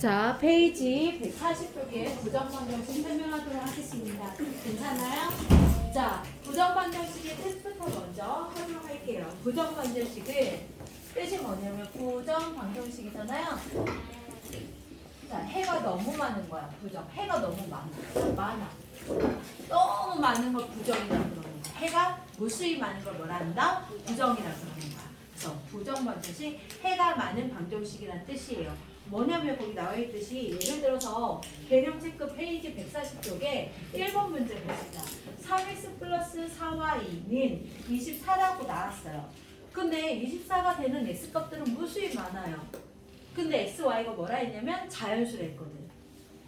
자, 페이지 140쪽에 부정방정식 설명하도록 하겠습니다. 괜찮아요? 자, 부정방정식의 뜻부터 먼저 설명할게요. 부정방정식은 뜻이 뭐냐면 부정방정식이잖아요. 자, 해가 너무 많은 거야. 부정. 해가 너무 많아. 많아. 너무 많은 걸 부정이라고 그러는 거야. 해가 무수히 많은 걸 뭐라 한다? 부정이라고 그러는 거야. 그래서 부정방정식, 해가 많은 방정식이라는 뜻이에요. 뭐냐면 거기 나와 있듯이 예를 들어서 개념 체크 페이지 140쪽에 1번 문제 봅시다. 3x 플러스 4y는 24라고 나왔어요. 근데 24가 되는 x값들은 무수히 많아요. 근데 x, y가 뭐라 했냐면 자연수라 했거든.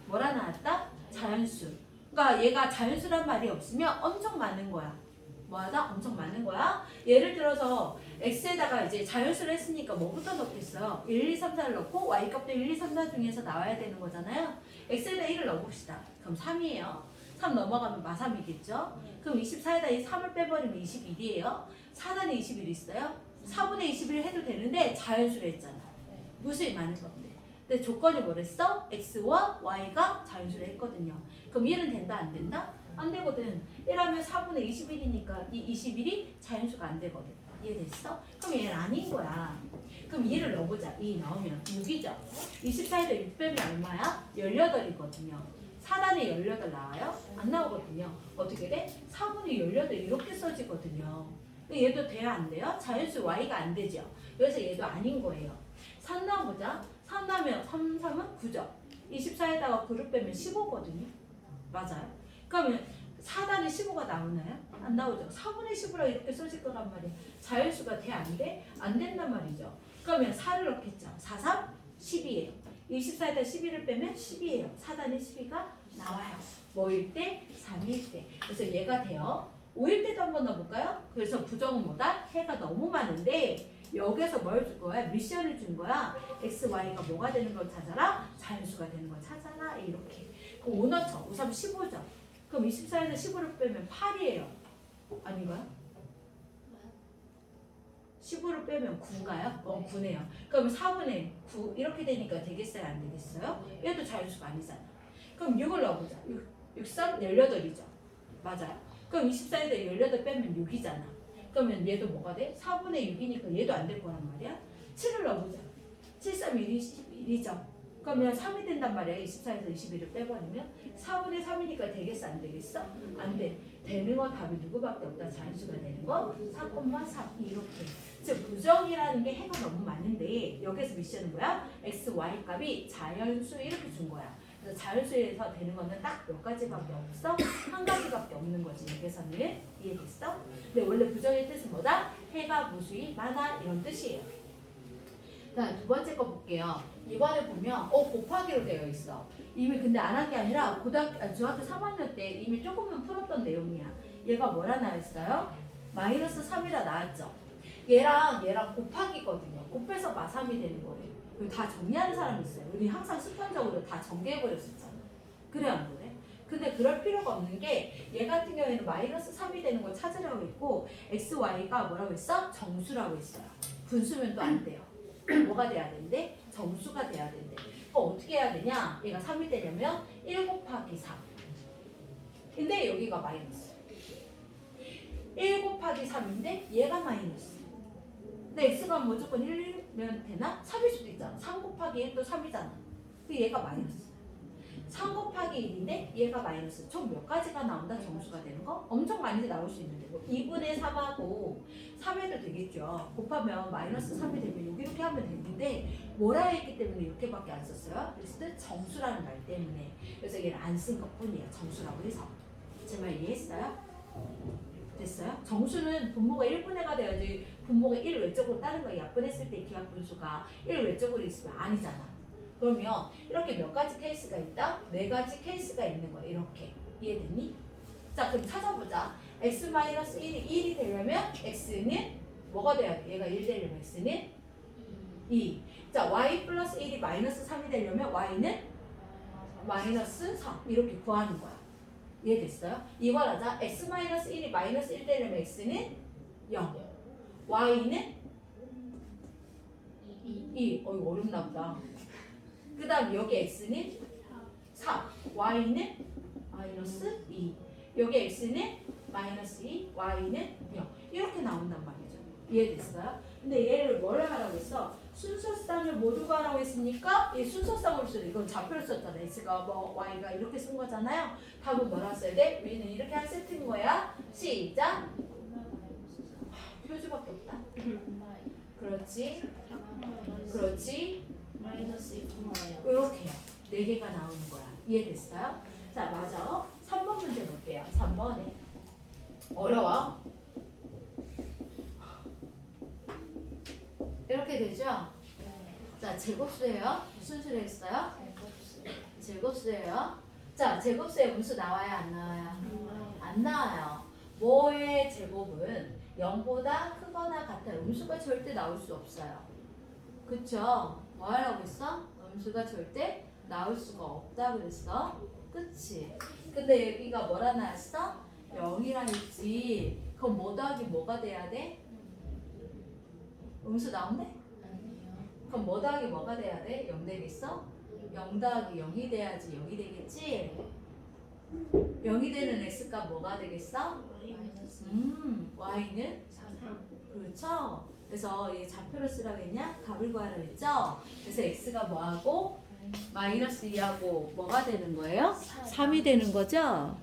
뭐라 나왔다? 자연수. 그러니까 얘가 자연수란 말이 없으면 엄청 많은 거야. 뭐하다? 엄청 많은 거야. 예를 들어서 x에다가 이제 자연수를 했으니까 뭐부터 넣겠어요? 1, 2, 3, 4를 넣고 y 값도 1, 2, 3, 4 중에서 나와야 되는 거잖아요. x에다 1을 넣어봅시다. 그럼 3이에요. 3 넘어가면 마삼이겠죠? 그럼 24에다 이 3을 빼버리면 21이에요. 4단에 21 있어요? 4분의 21 해도 되는데 자연수를 했잖아. 무수히 많은 건데. 근데 조건이 뭐랬어? x와 y가 자연수를 했거든요. 그럼 1은 된다 안 된다? 안 되거든. 1하면 4분의 21이니까 이 21이 자연수가 안 되거든. 이해됐어? 그럼 얘는 아닌 거야. 그럼 2를 넣어보자. 2 나오면 6이죠. 24에다 6 빼면 얼마야? 18이거든요. 4단에 18 나와요? 안 나오거든요. 어떻게 돼? 4분의 18 이렇게 써지거든요. 얘도 돼야 안 돼요? 자연수 y가 안 되죠. 그래서 얘도 아닌 거예요. 3 나오보자. 3 나면 3, 3은 9죠. 24에다가 9를 빼면 15거든요. 맞아요. 그러면 4단에 15가 나오나요? 안 나오죠. 4분의 10으로 이렇게 써질 거란 말이에요. 자연수가 돼? 안 돼? 안 된단 말이죠. 그러면 4를 넣겠죠. 4, 3, 10이에요. 24에다 11을 빼면 10이에요. 4단에 12가 나와요. 뭐일 때? 3일 때. 그래서 얘가 돼요. 5일 때도 한번 넣어볼까요? 그래서 부정은 뭐다? 해가 너무 많은데 여기서 뭘 줄 거야? 미션을 준 거야. x, y가 뭐가 되는 걸 찾아라? 자연수가 되는 걸 찾아라. 이렇게. 그5 넣죠. 5, 3, 15죠. 그럼 24에서 15를 빼면 8이에요. 아닌가요? 15를 빼면 9인가요? 어, 9네요. 그럼 4분의 9 이렇게 되니까 되겠어요? 안 되겠어요? 얘도 자연수가 아니잖아. 그럼 6을 넣어보자. 6, 6, 3, 18이죠. 맞아요. 그럼 24에서 18 빼면 6이잖아. 그러면 얘도 뭐가 돼? 4분의 6이니까 얘도 안 될 거란 말이야. 7을 넣어보자. 7, 3, 1이 1이죠. 그러면 3이 된단 말이야. 24에서 21을 빼버리면 4분의 3이니까 되겠어? 안 되겠어? 안 돼. 되는 건 답이 누구밖에 없다. 자연수가 되는 거4,3 이렇게. 즉 부정이라는 게 해가 너무 많은데 여기서 미션은 뭐야? x, y 값이 자연수 이렇게 준 거야. 그래서 자연수에서 되는 거는 딱 몇 가지밖에 없어? 한 가지밖에 없는 거지. 여기서는 이해됐어? 근데 원래 부정의 뜻은 뭐다? 해가 무수히 많아 이런 뜻이에요. 자, 두 번째 거 볼게요. 이번에 보면 어 곱하기로 되어 있어. 이미 근데 안 한 게 아니라 고등학교 아, 중학교 3학년 때 이미 조금은 풀었던 내용이야. 얘가 뭐라 나왔어요? 마이너스 3이라 나왔죠. 얘랑 얘랑 곱하기거든요. 곱해서 마3이 되는 거예요. 다 정리하는 사람이 있어요. 우리 항상 습관적으로 다 정리해버렸었잖아. 그래 안 그래? 근데 그럴 필요가 없는 게 얘 같은 경우에는 마이너스 3이 되는 걸 찾으라고 했고 x, y가 뭐라고 했어? 정수라고 했어요. 분수면 또 안 돼요. 뭐가 돼야 된대? 정수가 돼야 된대. 그럼 어떻게 해야 되냐? 얘가 3이 되려면 1 곱하기 3. 근데 여기가 마이너스. 1 곱하기 3인데 얘가 마이너스. 근데 x가 무조건 1면 되나? 3일 수도 있잖아. 3 곱하기 1도 3이잖아. 그 얘가 마이너스. 3 곱하기 1인데 얘가 마이너스. 총 몇 가지가 나온다? 정수가 되는 거? 엄청 많이 나올 수 있는데 뭐 2분의 3하고 3해도 되겠죠. 곱하면 마이너스 3이 되면 이렇게 하면 되는데 뭐라 했기 때문에 이렇게밖에 안 썼어요? 그래서 정수라는 말 때문에 그래서 얘를 안 쓴 것뿐이에요. 정수라고 해서 제 말 이해했어요? 됐어요? 정수는 분모가 1분해가 돼야지 분모가 1 외적으로 다른 거 약분했을 때 기하 분수가 1 외적으로 있으면 아니잖아. 그러면 이렇게 몇 가지 케이스가 있다? 네 가지 케이스가 있는 거야. 이렇게 이해됐니? 자 그럼 찾아보자. x-1이 1이 되려면 x는 뭐가 돼야 돼? 얘가 1 되려면 x는 2. 자 y 플러스 1이 마이너스 3이 되려면 y는 마이너스 3 이렇게 구하는 거야. 이해됐어요? 이걸 하자. x-1이 마이너스 1 되려면 x는 0. y는 2. 어 이거 어렵나 보다. 그 다음 여기 x는 3, y는 마이너스 2. 여기 x는 마이너스 2, y는 0. 이렇게 나온단 말이죠. 이해됐어요? 근데 얘를 뭐를 하라고 했어? 순서쌍을 모두 하라고 했으니까 이 순서쌍으로 써. 이건 좌표를 썼잖아. x가 뭐 y가 이렇게 쓴 거잖아요. 답은 뭐라 써야 돼? 위는 이렇게 한 세트인 거야. 시작. 표지밖에 없다. 그렇지. 그렇지. 마이너스 2,5요. 이렇게요. 네 개가 나오는 거야. 이해됐어요? 자, 맞아. 3번 문제 볼게요. 3번에. 어려워. 이렇게 되죠? 자, 제곱수예요. 무슨 수를 했어요? 제곱수예요. 자, 제곱수의 음수 나와요? 안 나와요? 안 나와요. 뭐의 제곱은 0보다 크거나 같아. 음수가 절대 나올 수 없어요. 그쵸? 뭐 하라고 했어? 음수가 절대 나올 수가 없다 그랬어. 그치? 근데 여기가 뭐라 나왔어? 0이라 했지. 그럼 뭐 더하기 뭐가 돼야 돼? 음수 나온대? 그럼 뭐 더하기 뭐가 돼야 돼? 0 되겠어? 0 더하기 0이 돼야지 0이 되겠지? 0이 되는 x가 뭐가 되겠어? 음, y는 그렇죠. 그래서 이 좌표를 쓰라고 했냐? 값을 구하라고 했죠. 그래서 x가 뭐하고 마이너스 2하고 뭐가 되는 거예요? 3이 되는 거죠? 네.